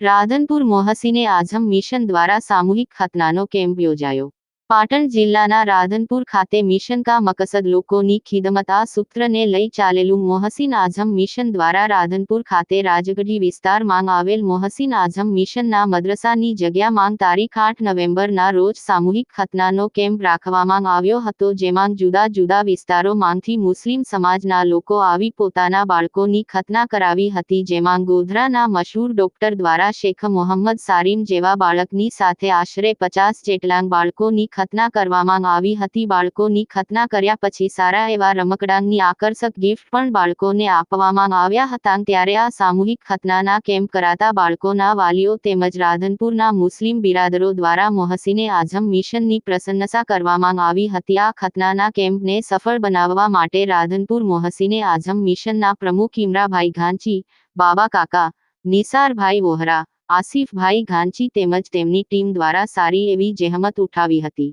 Radhanpur મોહસીને Azam mission દ્વારા સામૂહિક ખતનાનો camp યોજાયો. પાટણ જિલ્લાના રાધનપુર ખાતે મિશન કા મકસદ લોકોની ખિદમત આ સૂત્રને લઈ ચાલેલું મોહસિન આઝમ મિશન દ્વારા રાધનપુર ખાતે રાજગઢી વિસ્તારમાં આવેલ મોહસિન આઝમ મિશનના મદ્રસાની જગ્યામાં તારીખ આઠ નવેમ્બરના રોજ સામૂહિક ખતનાનો કેમ્પ રાખવામાં આવ્યો હતો, જેમાં જુદા જુદા વિસ્તારોમાંથી મુસ્લિમ સમાજના લોકો આવી પોતાના બાળકોની ખતના કરાવી હતી, જેમાં ગોધરાના મશહૂર ડોક્ટર દ્વારા શેખ મોહમ્મદ સારીમ જેવા બાળકની સાથે આશરે પચાસ જેટલા બાળકોની ખતના કરવામાં આવી હતી. બાળકોની ખતના કર્યા પછી સારા એવા રમકડાંની આકર્ષક ગિફ્ટ પણ બાળકોને આપવામાં આવ્યા હતા. ત્યારે આ સામૂહિક ખતનાના કેમ્પ કરાતા બાળકોના વાલીઓ તેમજ રાધનપુરના મુસ્લિમ બિરાદરો દ્વારા મોહસીને આઝમ મિશનની પ્રશંસા કરવામાં આવી હતી. આ ખતનાના કેમ્પને સફળ બનાવવા માટે રાધનપુર મોહસીને આઝમ મિશનના પ્રમુખ ઇમરાભાઈ ઘાંચી, બાબા કાકા, નિસારભાઈ વોહરા આસિફભાઈ ઘાંચી તેમજ તેમની ટીમ દ્વારા સારી એવી જહેમત ઉઠાવી હતી.